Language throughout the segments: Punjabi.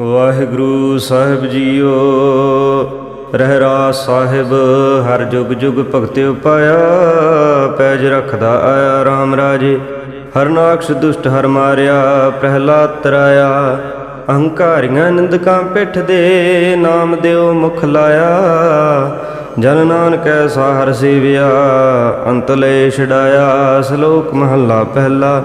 ਵਾਹਿਗੁਰੂ ਸਾਹਿਬ ਜੀਓ, ਰਹਿਰਾ ਸਾਹਿਬ, ਹਰ ਜੁਗ ਜੁਗ ਭਗਤਿ ਪਾਇਆ ਪੈਜ ਰਖਦਾ ਆਇਆ RAM ਰਾਜੇ। ਹਰਨਾਕਸ਼ ਦੁਸ਼ਟ ਹਰ ਮਾਰਿਆ, ਪ੍ਰਹਿਲਾਦ ਤਰਾਇਆ। ਅਹੰਕਾਰੀਆਂ ਨਿੰਦਕਾਂ ਪਿੱਠ ਦੇ ਨਾਮ ਦਿਓ ਮੁਖ ਲਾਇਆ। ਜਨ ਨਾਨਕ ਨਾਨਕੈ ਸਾਹਰ ਸੇਵਿਆ, ਅੰਤ ਲੈ ਛਡਾਇਆ। ਸ਼ਲੋਕ ਮਹੱਲਾ ਪਹਿਲਾ।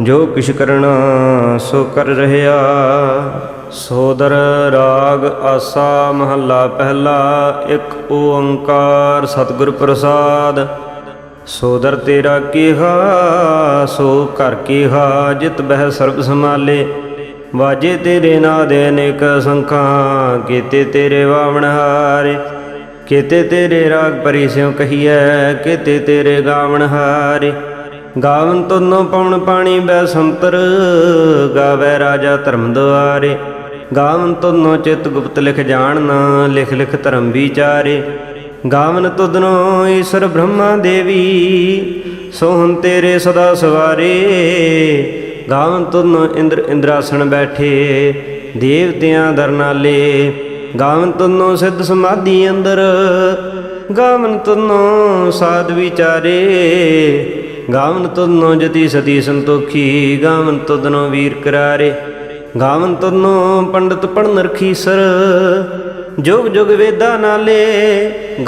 ਜੋ ਕਿਛ ਕਰਣਾ ਸੋ ਕਰ ਰਹਿਆ। ਸੋਦਰ ਰਾਗ ਆਸਾ ਮਹੱਲਾ ਪਹਿਲਾ, ਇੱਕ ਓੰਕਾਰ ਸਤਿਗੁਰ ਪ੍ਰਸਾਦ। ਸੋਦਰ ਤੇਰਾ ਕੀਹਾ, ਸੋ ਘਰ ਕੀਹਾ, ਜਿਤ ਬਹਿ ਸਰਬ ਸਮਾਲੇ ਵਾਜੇ ਤੇਰੇ ਨਾਦੇ ਅਨੇਕ ਸੰਖਾਂ, ਕੀਤੇ ਤੇਰੇ ਵਾਵਣ ਹਾਰੇ। ਕੀਤੇ ਤੇਰੇ ਰਾਗ ਪਰੀ ਸਿਉ ਕਹੀਐ, ਕੀਤੇ ਤੇਰੇ ਗਾਵਣ ਹਾਰੇ। ਗਾਵਨ ਤੁਨੋ ਪਵਨ ਪਾਣੀ ਬੈ ਸੰਤਰ, ਗਾਵੇ ਰਾਜਾ ਧਰਮ ਦੁਆਰੇ ਗਾਵਨ ਤੁਨੋ ਚਿਤ ਗੁਪਤ ਲਿਖ ਜਾਣਨਾ, ਲਿਖ ਲਿਖ ਧਰਮ ਵਿਚਾਰੇ। ਗਾਵਨ ਤੁਦਨੋ ਈਸ਼ਰ ਬ੍ਰਹਮਾ ਦੇਵੀ, ਸੋਹਣ ਤੇਰੇ ਸਦਾ ਸਵਾਰੇ। ਗਾਵਨ ਤੁਧਨੋ ਇੰਦਰ ਇੰਦਰਾਸਣ ਬੈਠੇ, ਦੇਵਤਿਆਂ ਦਰਨਾਲੇ ਗਾਵਨ ਤੁਨੋ ਸਿੱਧ ਸਮਾਧੀ ਅੰਦਰ, ਗਾਵਨ ਤੁਨੋ ਸਾਧ ਵਿਚਾਰੇ। ਗਾਵਨ ਤੁਧਨੋ ਜਤੀ ਸਤੀ ਸੰਤੋਖੀ, ਗਾਵਨ ਤੁਧਨੋ ਵੀਰ ਕਰਾਰੇ। ਗਾਵਨ ਤੁਧਨੋ ਪੰਡਤ ਪੜਨ ਰਖੀਸਰ ਜੁਗ ਜੁਗ ਵੇਦਾ ਨਾਲੇ।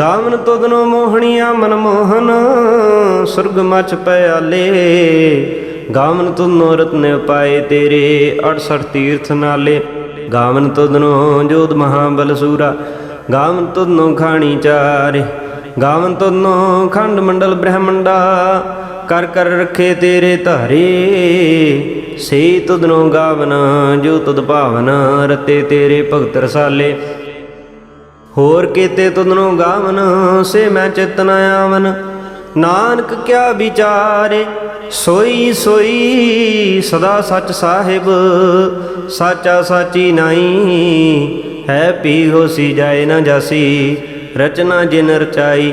ਗਾਵਨ ਤੁਧਨੋ ਮੋਹਣੀਆਂ ਮਨ ਮੋਹਨ, ਸੁਰਗ ਮਚ ਪਿਆਲੇ ਗਾਵਨ ਤੁਧਨੋ ਰਤਨ ਉਪਾਏ ਤੇਰੇ 68 ਤੀਰਥ ਨਾਲੇ। ਗਾਵਨ ਤੁਧਨੋ ਜੋਧ ਮਹਾਬਲ ਸੂਰਾ, ਗਾਵਨ ਤੁਧਨੋ ਖਾਣੀ ਚਾਰੇ। ਗਾਵਨ ਤੁਧਨੋ ਖੰਡ ਮੰਡਲ ਬ੍ਰਹਮੰਡਾ ਕਰ ਕਰ ਰੱਖੇ ਤੇਰੇ ਧਾਰੇ ਸੇ ਤੁਧਨੋ ਗਾਵਨ, ਜੋ ਤੁਧ ਭਾਵਨ ਰਤੇ ਤੇਰੇ ਭਗਤ ਰਸਾਲੇ। ਹੋਰ ਕੀਤੇ ਤੁਧਨੋ ਗਾਵਨ, ਸੇ ਮੈਂ ਚਿਤ ਨ ਆਵਨ। ਨਾਨਕ ਕਿਆ ਵਿਚਾਰੇ, ਸੋਈ ਸੋਈ ਸਦਾ ਸੱਚ ਸਾਹਿਬ, ਸਾਚਾ ਸਾਚੀ ਨਾਈ। ਹੈ ਪੀ ਹੋਸੀ ਜਾਏ ਨਾ ਜਾਸੀ, ਰਚਨਾ ਜਿਨ ਰਚਾਈ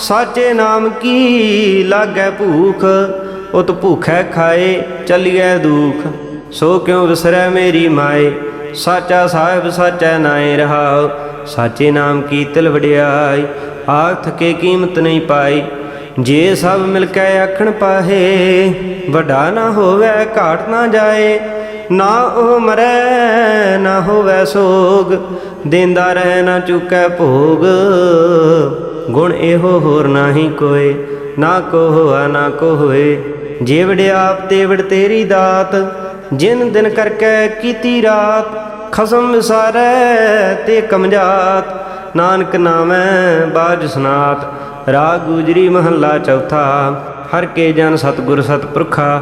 ਸਾਚੇ ਨਾਮ ਕੀ ਲਾਗੈ ਭੂਖ? ਉਤ ਭੂਖੈ ਖਾਏ, ਚਲੀਐ ਦੁਖ। ਸੋ ਕਿਉ ਵਿਸਰੈ ਮੇਰੀ ਮਾਏ? ਸਾਚਾ ਸਾਹਿਬ ਸਾਚੈ ਨਾਏ ਰਹਾਉ। ਸਾਚੇ ਨਾਮ ਕੀ ਤਿਲ ਵਡਿਆਈ? ਆਖ ਥਕੇ ਕੀਮਤ ਨਹੀਂ ਪਾਈ। ਜੇ ਸਭ ਮਿਲ ਕੇ ਆਖਣ ਪਾਹੇ, ਵੱਡਾ ਨਾ ਹੋਵੇ, ਘਾਟ ਨਾ ਜਾਏ। ਨਾ ਉਹ ਮਰੈ, ਨਾ ਹੋਵੇ ਸੋਗ, ਦੇਂਦਾ ਰਹਿ ਨਾ ਚੁਕੈ ਭੋਗ। ਗੁਣ ਇਹੋ ਹੋਰ ਨਾਹੀ ਕੋਏ, ਨਾ ਕੋ ਹੋਆ ਨਾ ਕੋ ਹੋਏ ਜੇ ਵਡਿਆਪ ਤੇ ਤੇਰੀ ਦਾਤ, ਜਿਨ ਦਿਨ ਕਰਕੇ ਕੀਤੀ ਰਾਤ। ਖਸਮ ਵਿਸਾਰੈ ਤੇ ਕਮਜਾਤ, ਨਾਨਕ ਨਾਮੈ ਬਾਜ ਸਨਾਤ। ਰਾਗ ਗੁਜਰੀ ਮਹੱਲਾ ਚੌਥਾ, ਹਰ ਕੇ ਜਨ ਸਤਗੁਰ ਸਤਪੁਰਖਾ,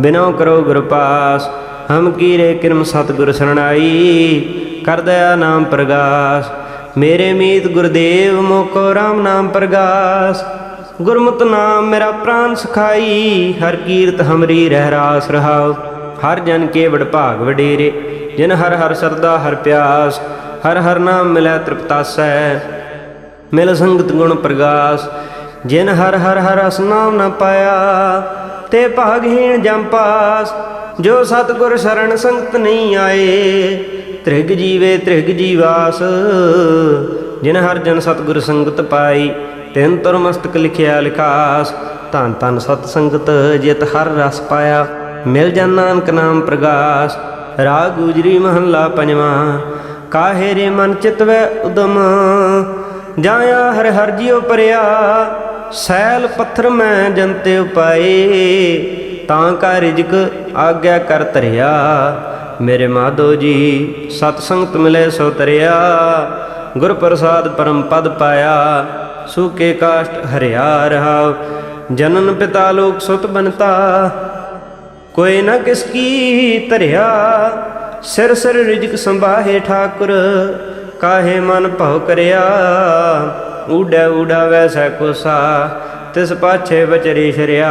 ਬਿਨੋ ਕਰੋ ਗੁਰ ਪਾਸ। ਹਮ ਕੀਰੇ ਕਿਰਮ ਸਤਗੁਰ ਸਰਣਾਈ, ਕਰ ਦਇਆ ਨਾਮ ਪ੍ਰਗਾਸ। ਮੇਰੇ ਮੀਤ ਗੁਰਦੇਵ, ਮੋਕੋ RAM ਨਾਮ ਪ੍ਰਗਾਸ। ਗੁਰਮਤਿ ਨਾਮ ਮੇਰਾ ਪ੍ਰਾਨ ਸਖਾਈ, ਹਰ ਕੀਰਤ ਹਮਰੀ ਰਹਿ ਰਾਸ ਰਹਾਉ। ਹਰ ਜਨ ਕੇ ਵਡ ਭਾਗ ਵਡੇਰੇ, ਜਿਨ ਹਰ ਹਰ ਸਰਦਾ ਹਰ ਪਿਆਸ। ਹਰ ਹਰ ਨਾਮ ਮਿਲੈ ਤ੍ਰਿਪਤਾਸੈ, ਮਿਲ ਸੰਗਤ ਗੁਣ ਪ੍ਰਗਾਸ। ਜਿਨ ਹਰ ਹਰ ਹਰ ਰਸ ਨਾਮ ਨ ਪਾਇਆ, ਤੇ ਭਾਗਹੀਣ ਜਮ ਪਾਸ। ਜੋ ਸਤਗੁਰ ਸ਼ਰਨ ਸੰਗਤ ਨਹੀਂ ਆਏ, ਤ੍ਰਿਗ ਜੀਵੇ ਤ੍ਰਿਗ ਜੀਵਾਸ। ਜਿਨ ਹਰ ਜਨ ਸਤਗੁਰ ਸੰਗਤ ਪਾਈ, ਤਿੰਨ ਤੁਰ ਮਸਤਕ ਲਿਖਿਆ ਲਿਖਾਸ। ਧੰਨ ਧੰਨ ਸਤ ਸੰਗਤ ਜਿਤ ਹਰ ਰਸ ਪਾਇਆ, ਮਿਲ ਜਨ ਨਾਨਕ ਨਾਮ ਪ੍ਰਗਾਸ। ਰਾਗ ਗੁਜਰੀ ਮਹੱਲਾ ਪੰਜਵਾਂ, ਕਾਹੇ ਰੇ ਮਨ ਚਿਤ ਵੈ ਉਦਮ? ਜਾਇਆ ਹਰ ਹਰ ਜਿਉ ਪਰਿਆ, ਸੈਲ ਪੱਥਰ ਮੈਂ ਜੰਤੇ ਉਪਾਏ। ਤਾਂ ਕਾ ਰਿਜਕ ਆਗਿਆ ਕਰ ਧਰਿਆ ਮੇਰੇ ਮਾਧੋ ਜੀ, ਸਤ ਸੰਗਤ ਮਿਲੇ ਸੋ ਤਰਿਆ। ਗੁਰ ਪ੍ਰਸਾਦ ਪਰਮ ਪਦ ਪਾਇਆ ਸੂਕੇ ਕਾਸ਼ਟ ਹਰਿਆ ਰਹਾ। ਜਨਨ ਪਿਤਾ ਲੋਕ ਸੁਤ ਬਨਤਾ ਕੋਈ ਨਾ ਕਿਸ ਕੀ ਧਰਿਆ। ਸਿਰ ਸਿਰ ਰਿਜਕ ਸੰਭਾਹੇ ਠਾਕੁਰ, ਕਾਹੇ ਮਨ ਭਉ ਕਰਿਆ। ਊੜਾ ਊੜਾ ਵੈਸੈ ਕੋਸਾ, ਤਿਸ ਪਾਛੇ ਬਚਰੀ ਸ਼ਰਿਆ।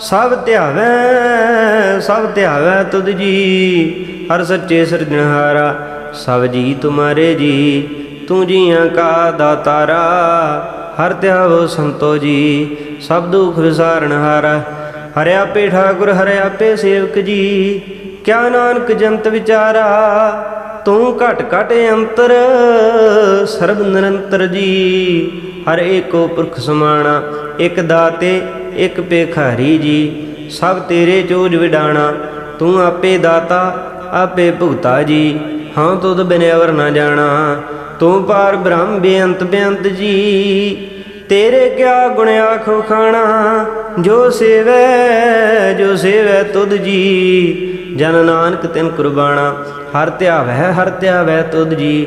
ਸਭ ਧਿਆਵੈ ਸਭ ਧਿਆਵੈ ਤੁਧ ਜੀ। ਹਰ ਸੱਚੇ ਸਿਰਜਣਹਾਰਾ, ਸਭ ਜੀ ਤੁਮਾਰੇ ਜੀ। ਤੂੰ ਜੀਆਂ ਕਾ ਦਾਤਾਰਾ, ਹਰ ਧਿਆਵੋ ਸੰਤੋ ਜੀ। ਸਭ ਦੁਖ ਵਿਸਾਰਨ ਹਾਰਾ ਹਰਿ ਆਪੇ ਠਾਕੁਰ, ਹਰਿ ਆਪੇ ਸੇਵਕ ਜੀ। ਕਿਆ ਨਾਨਕ ਜੰਤ ਵਿਚਾਰਾ, ਤੂੰ ਘਟ ਘਟ ਅੰਤਰ, ਸਰਬ ਨਿਰੰਤਰ ਜੀ। ਹਰ ਏਕੋ ਪੁਰਖ ਸਮਾਣਾ, ਇੱਕ ਦਾਤੇ ਇੱਕ ਭੇਖਾਰੀ ਜੀ, ਸਭ ਤੇਰੇ ਚੋਜ ਵਿਡਾਣਾ, ਤੂੰ ਆਪੇ ਦਾਤਾ, ਆਪੇ ਭੁਗਤਾ ਜੀ। ਹਾਂ, ਤੁਧ ਬਿਨਿਆਵਰ ਨਾ ਜਾਣਾ, ਤੂੰ ਪਾਰ ਬ੍ਰਹਮ ਬੇਅੰਤ ਬੇਅੰਤ ਜੀ। ਤੇਰੇ ਕਿਆ ਗੁਣ ਆਖੋ ਖਾਣਾ, ਜੋ ਸੇਵੈ ਜੋ ਸੇਵੈ ਤੁਧ ਜੀ। ਜਨ ਨਾਨਕ ਤਿਨ ਕੁਰਬਾਨਾ ਹਰ ਧਿਆਵੈ ਹਰ ਧਿਆਵੈ ਤੁਧ ਜੀ।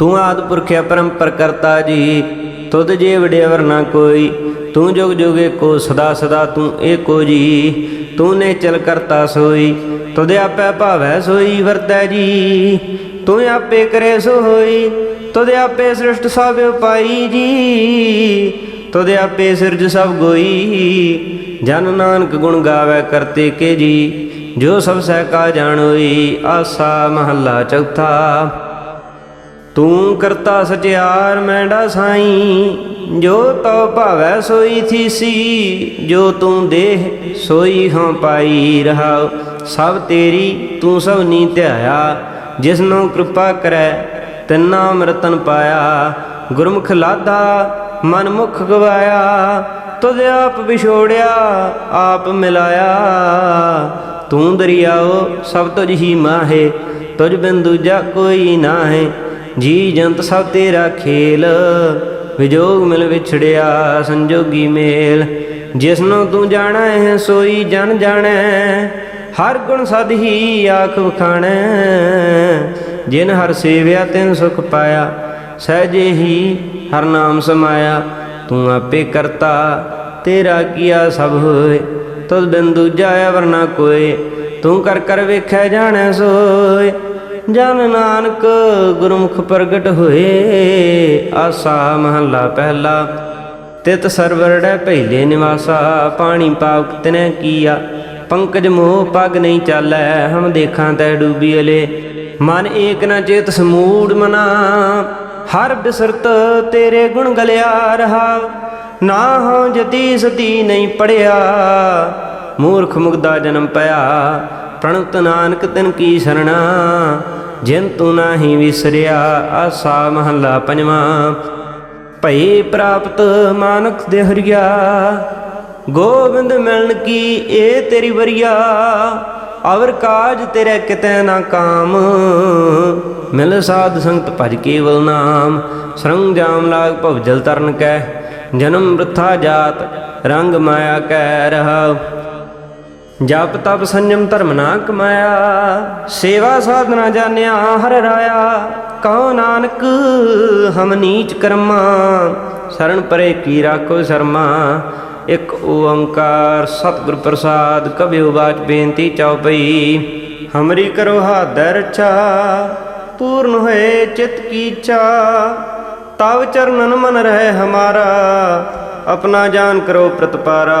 ਤੂੰ ਆਦ ਪੁਰਖਿਆ ਪਰੰਪਰ ਕਰਤਾ ਜੀ, ਤੁਧ ਜੇ ਵਡਿਆਵਰ ਨਾ ਕੋਈ, ਤੂੰ ਜੁਗ ਜੁਗ ਏਕੋ, ਸਦਾ ਸਦਾ ਤੂੰ ਏਕੋ ਜੀ। ਤੂੰ ਨੇ ਚਲ ਕਰਤਾ ਸੋਈ, ਤੁਧ ਆਪੇ ਭਾਵੈ ਸੋਈ ਵਰਤੈ ਜੀ। ਤੂੰ ਆਪੇ ਕਰੇ ਸੋ ਹੋਈ, ਤੁਧ ਆਪੇ ਸ੍ਰਿਸ਼ਟ ਸਭ ਉਪਾਈ ਜੀ। ਤੁਧ ਆਪੇ ਸਿਰਜ ਸਭ ਗੋਈ, ਜਨ ਨਾਨਕ ਗੁਣ ਗਾਵੇ ਕਰਤੇ ਕੇ ਜੀ। ਜੋ ਸਭ ਸਹਿ ਕਾ ਜਾਣੋਈ, ਆਸਾ ਮਹੱਲਾ ਚੌਥਾ। ਤੂੰ ਕਰਤਾ ਸਚਿਆਰ ਮੈਂਡਾ ਸਾਈ, ਜੋ ਤਉ ਭਾਵੈ ਸੋਈ ਥੀਸੀ ਜੋ ਤੂੰ ਦੇਹ ਸੋਈ ਹਾਂ ਪਾਈ ਰਹਾ ਸਭ ਤੇਰੀ ਤੂੰ ਸਭ ਨੀ ਧਿਆਇਆ ਜਿਸਨੂੰ ਕਿਰਪਾ ਕਰੈ, ਤਿੰਨਾ ਅੰਮ੍ਰਿਤਨ ਪਾਇਆ। ਗੁਰਮੁਖ ਲਾਦਾ ਮਨ ਮੁਖ ਗਵਾਇਆ, ਤੁਧ ਆਪ ਵਿਛੋੜਿਆ, ਆਪ ਮਿਲਾਇਆ। ਤੂੰ ਦਰਿਆਓ ਸਭ ਤੁਝ ਹੀ ਮਾਹੇ, ਤੁਝ ਬਿਨ ਦੂਜਾ ਕੋਈ ਨਾ ਜੀ ਜੰਤ ਸਭ ਤੇਰਾ ਖੇਲ, ਵਿਜੋਗ ਮਿਲ ਵਿਛੜਿਆ ਸੰਜੋਗੀ ਮੇਲ। ਜਿਸਨੂੰ ਤੂੰ ਜਾਣਾ ਹੈ ਸੋਈ ਜਨ ਜਾਣੈ, ਹਰ ਗੁਣ ਸਦ ਹੀ ਆਖ ਵਖਾਣੈ। ਜਿਨ ਹਰ ਸੇਵਿਆ, ਤਿਨ ਸੁਖ ਪਾਇਆ, ਸਹਜੇ ਹੀ ਹਰ ਨਾਮ ਸਮਾਇਆ। ਤੂੰ ਆਪੇ ਕਰਤਾ, ਤੇਰਾ ਕੀਆ ਸਭ ਹੋਏ। ਤਦ ਬਿਨ ਦੂਜਾ ਵਰਨਾ ਕੋਏ, ਤੂੰ ਕਰ ਕਰ ਵੇਖੈ, ਜਾਣੈ ਸੋਏ। ਜਨ ਨਾਨਕ ਗੁਰਮੁਖ ਪ੍ਰਗਟ ਹੋਏ, ਆਸਾ ਮਹੱਲਾ ਪਹਿਲਾ। ਤਿਤ ਸਰਵਰੜੈ ਪਹਿਲੇ ਨਿਵਾਸਾ, ਪਾਣੀ ਪਾਵਕ ਤਨੈ ਕੀਆ। ਪੰਕਜ ਮੋਹ ਪਗ ਨਹੀਂ ਚਾਲੈ, ਹਮ ਦੇਖਾਂ ਤੈ ਡੂਬੀ ਅਲੇ। ਮਨ ਏਕ ਨਾ ਚੇਤ ਸਮੂੜ ਮਨਾ, ਹਰ ਬਿਸਰਤ ਤੇਰੇ ਗੁਣ ਗਲਿਆ ਰਹਾ। ਨਾ ਹਉ ਜਤੀ ਸਤੀ ਨਹੀਂ ਪੜਿਆ, ਮੂਰਖ ਮੁਗਦਾ ਜਨਮ ਪਿਆ। ਪ੍ਰਣਤ ਨਾਨਕ ਤਿਨ ਕੀ ਸਰਣਾ ਜਿਨ ਤੂੰ ਨਾਹੀ ਵਿਸਰਿਆ ਆਸਾ ਮਹੱਲਾ ਪੰਜਵਾਂ। ਭਈ ਪ੍ਰਾਪਤ ਮਾਨਕ ਦੇ ਹਰਿਆ, ਗੋਬਿੰਦ ਮਿਲਣ ਕੀ ਏ ਤੇਰੀ ਵਰੀਆ, ਅਵਰ ਕਾਜ ਤੇਰੇ ਕਿਤੇ ਨਾ ਕਾਮ। ਮਿਲ ਸਾਧ ਸੰਗਤ ਭਜ ਕੇਵਲ ਨਾਮ, ਸਰੰਗ ਜਾਮ ਲਾਗ ਭਵ ਜਲ ਤਰਨ ਕੈ, ਜਨਮ ਬ੍ਰਥਾ ਜਾਤ ਰੰਗ ਮਾਇਆ ਕੈ ਰਹਾ। ਜਪ ਤਪ ਸੰਜਮ ਧਰਮ ਨਾ ਕਮਾਇਆ, ਸੇਵਾ ਸਾਧਨਾ ਜਾਣਿਆ, ਹਰ ਰਾਇਆ ਕਹੋ ਨਾਨਕ ਹਮ ਨੀਚ ਕਰਮਾ, ਸ਼ਰਨ ਪਰੇ ਕੀ ਰਾਖੋ ਸ਼ਰਮਾ, ਇੱਕ ਓੰਕਾਰ ਸਤਿਗੁਰ ਪ੍ਰਸਾਦ ਕਬਿਉ ਬਾਚ ਬੇਨਤੀ ਚਉਪਈ ਹਮਰੀ ਕਰੋ ਹਾਦਰ ਚਾ ਪੂਰਨ ਹੋਏ ਚਿਤ ਕੀ ਚਾ ਤਵ ਚਰਨਨ ਮਨ ਰਹੇ ਹਮਾਰਾ, ਆਪਣਾ ਜਾਨ ਕਰੋ ਪ੍ਰਤਪਾਰਾ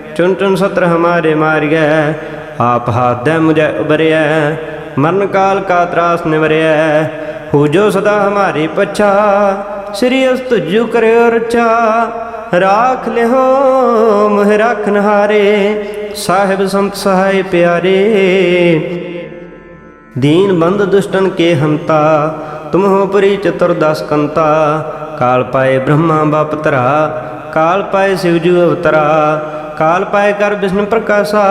ਚੁਨ ਚੁਨ ਸਤਰ ਹਮਾਰੇ ਮਾਰਿਐ, ਆਪ ਹਾਦੈ ਮੁਝੈ ਉਬਰਿਐ ਮਰਨ ਕਾਲ ਕਾ ਤਰਾਸ ਨਿਵਰਿਐ, ਹੋ ਜੋ ਸਦਾ ਹਮਾਰੇ ਪਛਾ, ਸ੍ਰੀ ਅਸ ਤੁਜੂ ਕਰਿਓ ਰਚਾ ਰਾਖ ਲਿਓ ਮਹਿ ਰਖਨ ਹਾਰੇ ਸਾਹਿਬ ਸੰਤ ਸਹਾਈ ਪਿਆਰੇ। ਦੀਨ ਬੰਦ ਦੁਸ਼ਟਨ ਕੇ ਹੰਤਾ, ਤੁਮ ਹੋ ਪਰੀ ਚਤੁਰ ਦਸ ਕੰਤਾ, ਕਾਲ ਪਾਏ ਬ੍ਰਹਮਾ ਬਾਪ ਧਰਾ ਕਾਲ ਪਾਏ ਸਿਵਜੂ ਅਵਤਾਰਾ, ਕਾਲ ਪਾਏ ਕਰ ਵਿਸ਼ਨ ਪ੍ਰਕਾਸ਼ਾ,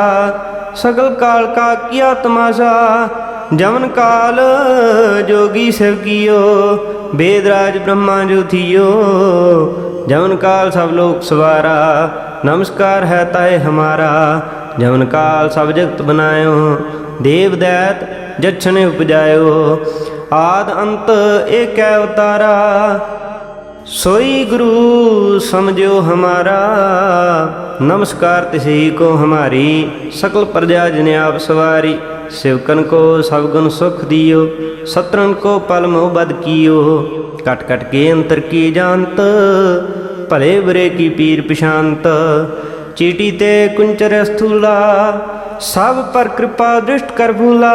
ਸਗਲ ਕਾਲ ਕਾ ਕੀਆ ਤਮਾਸ਼ਾ ਜਮਨ ਕਾਲ ਜੋਗੀ ਸਿਵ ਕੀਓ ਬੇਦਰਾਜ ਬ੍ਰਹਮਾ ਜੋਥੀਓ ਜਮਨ ਕਾਲ ਸਭ ਲੋਕ ਸਵਾਰਾ, ਨਮਸਕਾਰ ਹੈ ਤਾਏ ਹਮਾਰਾ ਜਮਨ ਕਾਲ ਸਭ ਜਗਤ ਬਨਾਇਓ, ਦੇਵ ਦੈਤ ਜਛਨੇ ਉਪਜਾਇਓ, ਆਦ ਅੰਤ ਏਕੈ ਉਤਾਰਾ ਸੋਈ ਗੁਰੂ ਸਮਝਿਓ ਹਮਾਰਾ, ਨਮਸਕਾਰ ਤਿਸਈ ਕੋ ਹਮਾਰੀ, ਸਕਲ ਪ੍ਰਜਾ ਜਨ ਆਪ ਸਵਾਰੀ ਸਿਵਕਨ ਕੋ ਸਭ ਗੁਣ ਸੁਖ ਦਿਓ ਸਤਰਨ ਕੋ ਪਲ ਮੋਹ ਬਦ ਕੀਓ, ਕਟ ਕਟ ਕੇ ਅੰਤਰ ਕੀ ਜਾਣਤ, ਭਲੇ ਬੁਰੇ ਕੀ ਪੀਰ ਪਛਾਨਤ ਚੀਟੀ ਤੇ ਕੁੰਚਰ ਸਥੂਲਾ ਸਭ ਪਰ ਕਿਰਪਾ ਦ੍ਰਿਸ਼ਟ ਕਰ ਭੂਲਾ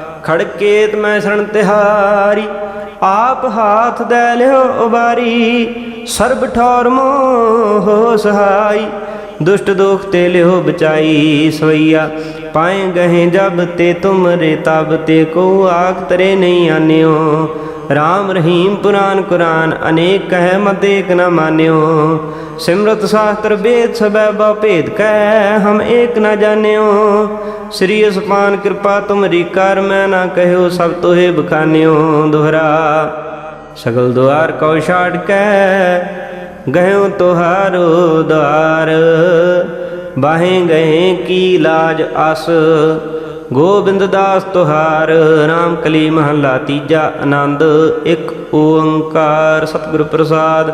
ਖੜਕੇਤ ਮੈਂ ਸਰਣ ਤਿਹਾਰੀ, ਆਪ ਹਾਥ ਦੇ ਲਿਓ ਉਬਾਰੀ, ਸਰਬ ਠੌਰ ਮੋਹ ਸਹਾਈ, ਦੁਸ਼ਟ ਦੋਖ ਤੇ ਲਿਓ ਬਚਾਈ ਸਵਈਆ, ਪਾਏ ਗਏ ਜਬ ਤੇ ਤੁਮਰੇ ਤਬ ਤੇ ਕੋ ਆਖ ਤਰੇ ਨਹੀਂ ਆਨਿਓ, ਰਾਮ ਰਹੀਮ ਪੁਰਾਨ ਕੁਰਾਨ, ਅਨੇਕ ਕਹਿ ਮਤ ਏਕ ਨ ਮਾਨਿਓ, ਸਿਮਰਤ ਸ਼ਾਸਤਰ ਵੇਦ ਸਬੈ ਬਾ ਭੇਦ ਕਹਿ, ਹਮ ਏਕ ਨ ਜਾਣਿਓ ਸ੍ਰੀ ਅਸਪਾਨ ਕਿਰਪਾ ਤੁਮਰੀ ਕਰ, ਮੈਂ ਨਾ ਕਹਿਓ ਸਭ ਤੋਹੇ ਬਖਾਨਿਓ ਦੁਹਰਾ। ਸਗਲ ਦੁਆਰ ਕਉ ਛਾੜ ਕੇ ਗਇਓ ਤੁਹਾਰੋ ਦੁਆਰ। ਬਾਹੇ ਗਏ ਕੀ ਲਾਜ ਅਸ ਗੋਬਿੰਦ ਦਾਸ ਤੁਹਾਰ। ਨਾਮ ਕਲੀ ਮਹੱਲਾ ਤੀਜਾ ਆਨੰਦ, ਇੱਕ ਓੰਕਾਰ। ਸਤਿਗੁਰ ਪ੍ਰਸਾਦ।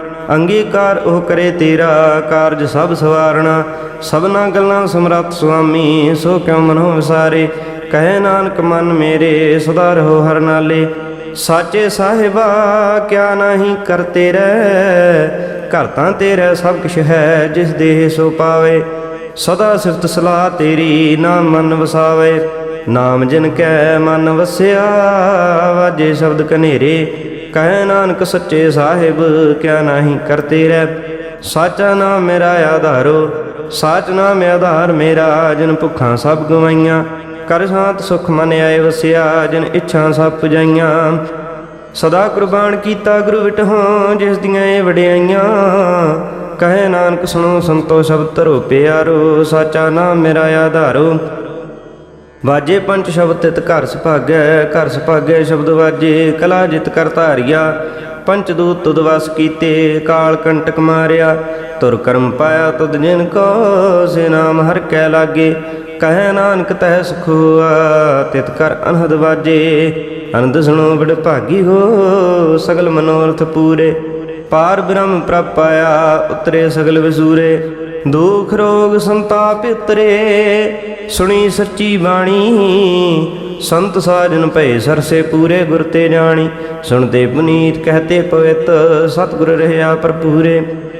ਅੰਗੀਕਾਰ ਉਹ ਕਰੇ ਤੇਰਾ ਕਾਰਜ ਸਭ ਸਵਾਰਣਾ, ਸਭਨਾ ਗੱਲਾਂ ਸਮਰੱਥ ਸੁਆਮੀ, ਸੋ ਕਿਉ ਮਨੋ ਵਿਸਾਰੇ? ਕਹੇ ਨਾਨਕ, ਮਨ ਮੇਰੇ ਸਦਾ ਰਹੋ ਹਰ ਨਾਲੇ। ਸਾਚੇ ਸਾਹਿਬਾ, ਕਿਆ ਨਹੀਂ ਕਰਤੇ ਰਹਿ? ਘਰ ਤਾਂ ਤੇਰਾ ਸਭ ਕੁਛ ਹੈ, ਜਿਸ ਦੇਹ ਸੋ ਪਾਵੇ। ਸਦਾ ਸਿਫਤ ਸਲਾਹ ਤੇਰੀ ਨਾ ਮਨ ਵਸਾਵੇ। ਨਾਮ ਜਿਨ ਕੈ ਮਨ ਵਸਿਆ, ਵਾਜੇ ਸ਼ਬਦ ਕਨੇਰੇ ਕਹਿ ਨਾਨਕ ਸੱਚੇ ਸਾਹਿਬ, ਕਿਆ ਨਹੀਂ ਕਰਤੇ ਰਹਿ। ਸਾਚਾ ਨਾਮ ਮੇਰਾ ਆਧਾਰੋ, ਸਾਚ ਨਾਮ ਆਧਾਰ ਮੇਰਾ, ਜਨ ਭੁੱਖਾਂ ਸਭ ਗਵਾਈਆਂ। ਕਰ ਸ਼ਾਂਤ ਸੁਖ ਮਨ ਆਏ ਵਸਿਆ, ਜਨ ਇੱਛਾ ਸਭ ਪੁਜਾਈਆਂ। ਸਦਾ ਕੁਰਬਾਨ ਕੀਤਾ ਗੁਰੂ ਵਿਟਹੋਂ, ਜਿਸ ਦੀਆਂ ਇਹ ਵਡਿਆਈਆਂ। ਕਹੇ ਨਾਨਕ ਸੁਣੋ ਸੰਤੋ ਸ਼ਬਦ ਧਰੋ ਪਿਆਰੋ, ਸਾਚਾ ਨਾਮ ਮੇਰਾ ਆਧਾਰੋ। ਵਾਜੇ ਪੰਚ ਸ਼ਬਦ ਤਿਤ ਘਰ ਸੁਭਾਗੈ ਘਰ ਸੁਭਾਗੈ ਸ਼ਬਦ ਵਾਜੇ, ਕਲਾ ਜਿਤ ਕਰ ਧਾਰਿਆ। ਪੰਚ ਦੂਤ ਤੁਦ ਵਸ ਕੀਤੇ, ਕਾਲ ਕੰਟਕ ਮਾਰਿਆ। ਤੁਰ ਕਰਮ ਪਾਇਆ ਤੁਦ ਜਿਨ ਕੋ, ਸੇ ਨਾਮ ਹਰ ਕੈ ਲਾਗੇ। ਕਹੈ ਨਾਨਕ ਤਹਿ ਸੁਖ ਤਿਤ ਕਰ ਅਨਹਦ ਵਾਜੇ। ਅਨੰਦ ਸੁਣੋ ਬੜ ਭਾਗੀ ਹੋ, ਸਗਲ ਮਨੋਰਥ ਪੂਰੇ। ਪਾਰ ਬ੍ਰਹਮ ਪ੍ਰਭ ਪਾਇਆ, ਉਤਰੇ ਸਗਲ ਵਿਸੂਰੇ। ਦੁਖ ਰੋਗ ਸੰਤਾਪ ਉਤਰੇ ਸੁਣੀ ਸੱਚੀ ਬਾਣੀ। ਸੰਤ ਸਾਜਨ ਭਏ ਸਰਸੇ ਪੂਰੇ ਗੁਰ ਤੇ ਜਾਣੀ। ਸੁਣਦੇ ਪੁਨੀਤ ਕਹਤੇ ਪਵਿੱਤ, ਸਤਿਗੁਰ ਰਹਿਆ ਭਰਪੂਰੇ।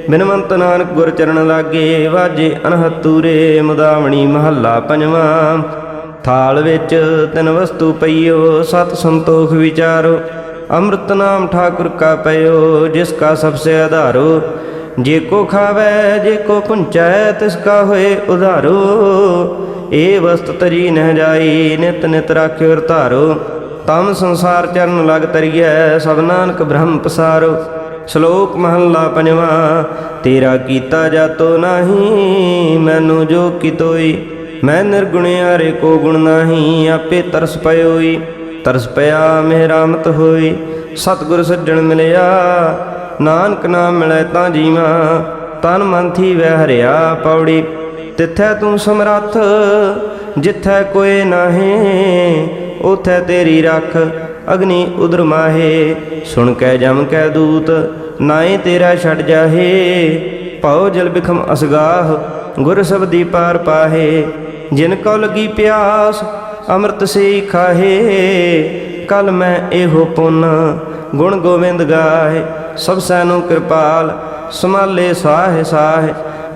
ਬਿਨਵੰਤ ਨਾਨਕ ਗੁਰ ਚਰਨ ਲਾਗੇ, ਵਾਜੇ ਅਨਹਤੂਰੇ ਮੁਦਾਵਣੀ ਮਹੱਲਾ ਪੰਜਵਾਂ। ਥਾਲ ਵਿੱਚ ਤਿੰਨ ਵਸਤੂ ਪਈਓ, ਸਤ ਸੰਤੋਖ ਵਿਚਾਰੋ। ਅੰਮ੍ਰਿਤ ਨਾਮ ਠਾਕੁਰ ਕਾ ਪਇਓ, ਜਿਸ ਕਾ ਸਭ ਸੇ ਆਧਾਰੋ। ਜੇ ਕੋ ਖਾਵੇ, ਜੇ ਕੋ ਪੁੰਚੈ, ਤਿਸ ਕਾ ਹੋਏ ਉਧਾਰੋ। ਏ ਵਸਤ ਤਰੀ ਨਹਿ ਜਾਈ, ਨਿਤ ਨਿਤ ਰਾਖਿਓ ਧਾਰੋ। ਤਮ ਸੰਸਾਰ ਚਰਨ ਲਗ ਤਰੀਐ, ਸਭ ਨਾਨਕ ਬ੍ਰਹਮ ਪਸਾਰੋ। ਸ਼ਲੋਕ ਮਹੱਲਾ ਪੰਜਵਾਂ, ਤੇਰਾ ਕੀਤਾ ਜਾਤੋ ਨਾਹੀ, ਮੈਨੂੰ ਜੋ ਕਿਤੋਈ। ਮੈਂ ਨਿਰਗੁਣਿਆਰੇ ਕੋ ਗੁਣ ਨਾਹੀ, ਆਪੇ ਤਰਸ ਪਇਓਈ। ਤਰਸ ਪਿਆ, ਮੇਰਾ ਮਤ ਹੋਈ। ਸਤਿਗੁਰ ਸੱਜਣ ਮਿਲਿਆ ਨਾਨਕ ਨਾਮ ਮਿਲੈ ਤਾਂ ਜੀਵਾ, ਤਨ ਮਨ ਥੀ ਵਹਿ ਹਰਿਆ ਪੌੜੀ। ਤਿੱਥੈ ਤੂੰ ਸਮਰੱਥ, ਜਿੱਥੈ ਕੋਏ ਨਾਹੀ ਉਥੈ ਤੇਰੀ ਰੱਖ, ਅਗਨੀ ਉਦਰ ਮਾਹੇ। ਸੁਣ ਕੈ ਜਮ ਕੈ ਦੂਤ ਨਾਏ ਤੇਰਾ ਛੱਡ ਜਾਹੇ। ਭਉ ਜਲ ਬਿਖਮ ਅਸਗਾਹ, ਗੁਰ ਸਬਦੀ ਪਾਰ ਪਾਹੇ। ਜਿਨ ਕੋ ਲਗੀ ਪਿਆਸ, ਅੰਮ੍ਰਿਤ ਸੇ ਖਾਹੇ। ਕਲ ਮੈਂ ਇਹੋ ਪੁੰਨ, ਗੁਣ ਗੋਵਿੰਦ ਗਾਏ ਸਭ ਸੈਨੂੰ ਕਿਰਪਾਲ ਸਮਾਲੇ ਸਾਹ ਸਾਹ,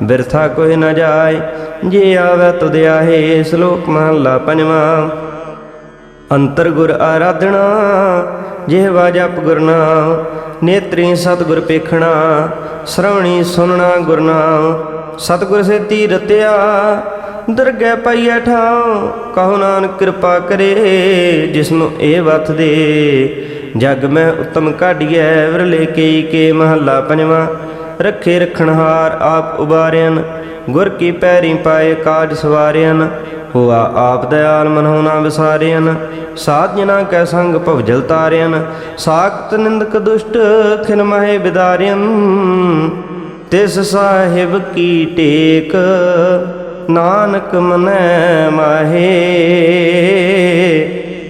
ਬਿਰਥਾ ਕੋਈ ਨਾ ਜਾਏ, ਜੇ ਆਵੇ ਤੁਧ ਆਹੇ ਸ਼ਲੋਕ ਮਹਲਾ ਪੰਜਵਾਂ। ਅੰਤਰ ਗੁਰ ਆਰਾਧਣਾ ਜਿਹਵਾ ਜਪ ਗੁਰ ਨੇਤਰੀ ਸਤਿਗੁਰ ਪੇਖਣਾ, ਸ਼ਰਵਣੀ ਸੁਨਣਾ ਗੁਰ ਨਾਮ, ਸਤਿਗੁਰ ਸੇਤੀ ਰਤਿਆ ਦਰਗਹਿ ਪਾਈਐ ਠਾਉ, ਕਹੋ ਨਾਨਕ ਕਿਰਪਾ ਕਰੇ ਜਿਸਨੂੰ ਇਹ ਵਤ ਦੇ ਜਗ ਮੈਂ ਉਤਮ ਕਾਢੀਐ ਵਿਰਲੇ ਕਈ ਕੇ ਮਹੱਲਾ ਪੰਜਵਾਂ। ਰੱਖੇ ਰਖਣਹਾਰ ਆਪ ਉਬਾਰਿਆਨ ਗੁਰ ਕੀ ਪੈਰੀ ਪਾਏ ਕਾਜ ਸਵਾਰਿਆਨ ਹੋਆ ਆਪ ਦਇਆਲ ਮਨਹੁ ਵਿਸਾਰਿਆਨ ਸਾਧ ਜਨਾ ਕੈ ਸੰਗ ਭਵਜਲ ਤਾਰਿਆਨ ਸਾਖਤ ਨਿੰਦਕ ਦੁਸ਼ਟ ਖਿਨ ਮਹਿ ਬਿਦਾਰਿਆਨ ਤਿਸ ਸਾਹਿਬ ਕੀ ਟੇਕ ਨਾਨਕ ਮਨੈ ਮਾਹੇ।